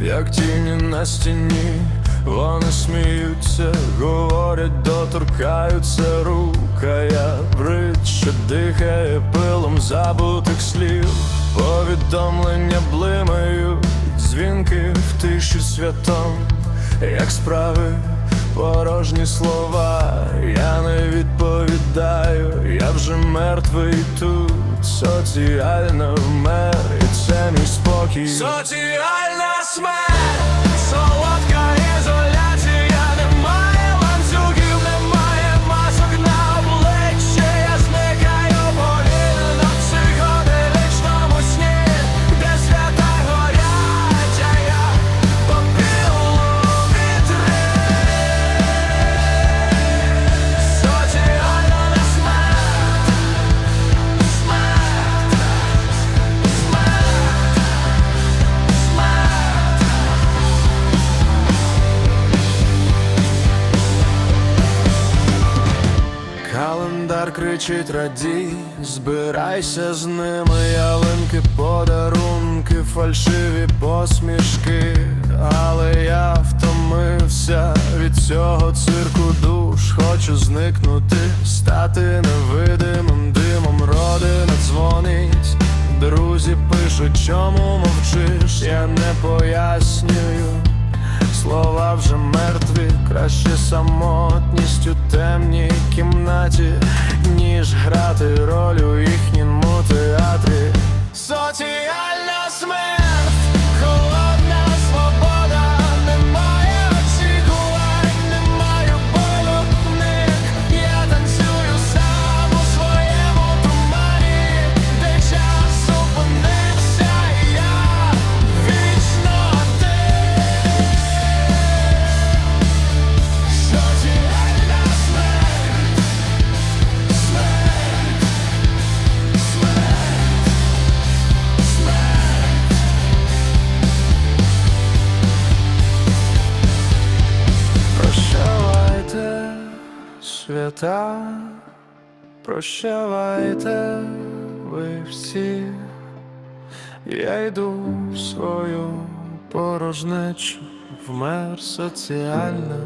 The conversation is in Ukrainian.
як тіні на стіні, вони сміються, говорять, доторкаються рука, я що дихає пилом забутих слів, повідомлення блимають, дзвінки в тиші святом, як справи. Порожні слова, я не відповідаю, я вже мертвий тут, соціально вмер, і це мій спокій. Соціальна смерть, Календар кричить радій, збирайся з ними, ялинки, подарунки, фальшиві посмішки, але я втомився від цього цирку душ, хочу зникнути, стати невидимим димом, родина дзвонить, друзі пишуть, чому мовчиш, я не пояснюю. Слова вже мертві, краще самотність у темній кімнаті, ніж грати роль у їхньому театрі. Соціальна смерть, свята, прощавайте ви всі, я йду в свою порожнечу, вмер соціальна